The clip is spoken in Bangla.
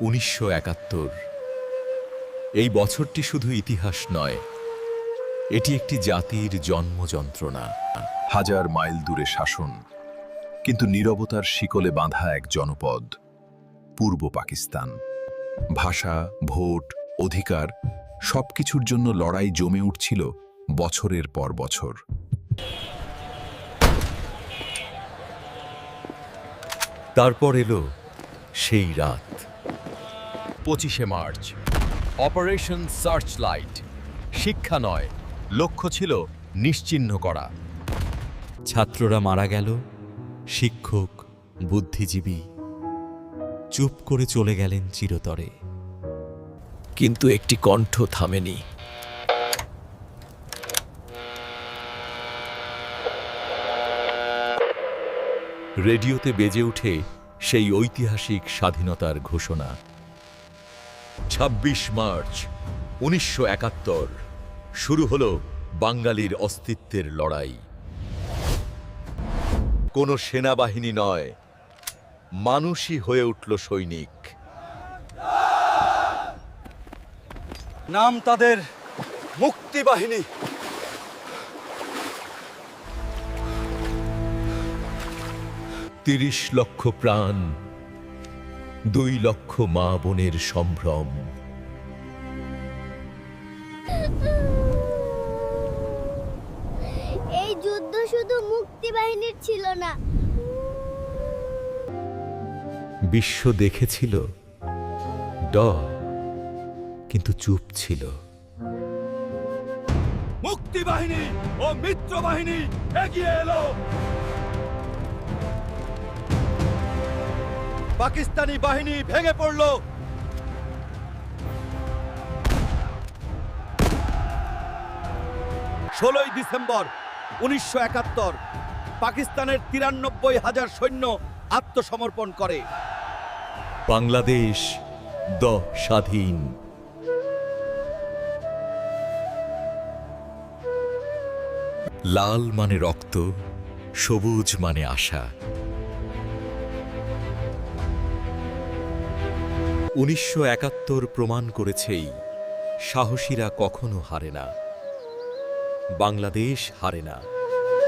উনিশশো একাত্তর। এই বছরটি শুধু ইতিহাস নয়, এটি একটি জাতির জন্ম যন্ত্রণা হাজার মাইল দূরে শাসন, কিন্তু নীরবতার শিকলে বাঁধা এক জনপদ, পূর্ব পাকিস্তান। ভাষা, ভোট, অধিকার, সবকিছুর জন্য লড়াই জমে উঠছিল বছরের পর বছর। তারপর এলো সেই রাত। পঁচিশে মার্চ। অপারেশন সার্চ লাইট শিক্ষা নয় লক্ষ্য ছিল নিশ্চিহ্ন করা। ছাত্ররা মারা গেল শিক্ষক বুদ্ধিজীবী চুপ করে চলে গেলেন চিরতরে। কিন্তু একটি কণ্ঠ থামেনি। রেডিওতে বেজে উঠে সেই ঐতিহাসিক স্বাধীনতার ঘোষণা। ২৬ মার্চ, উনিশশো একাত্তর। শুরু হলো বাঙালির অস্তিত্বের লড়াই। কোনো সেনাবাহিনী নয়, মানুষই হয়ে উঠল সৈনিক। নাম তাদের মুক্তিবাহিনী। তিরিশ লক্ষ প্রাণ দুই লক্ষ মা বোনের সম্ভ্রম। এই যুদ্ধ শুধু মুক্তি বাহিনীর ছিল না। বিশ্ব দেখেছিল ড কিন্তু চুপ ছিল। মুক্তিবাহিনী ও মিত্র বাহিনী এগিয়ে এলো। পাকিস্তানি বাহিনী ভেঙে পড়ল। ষোলোই ডিসেম্বর, উনিশশো একাত্তর, পাকিস্তানের তিরানব্বই হাজার সৈন্য আত্মসমর্পণ করে। বাংলাদেশ দ স্বাধীন। লাল মানে রক্ত, সবুজ মানে আশা। উনিশশো একাত্তর প্রমাণ করেছেই সাহসীরা কখনো হারে না। বাংলাদেশ হারে না।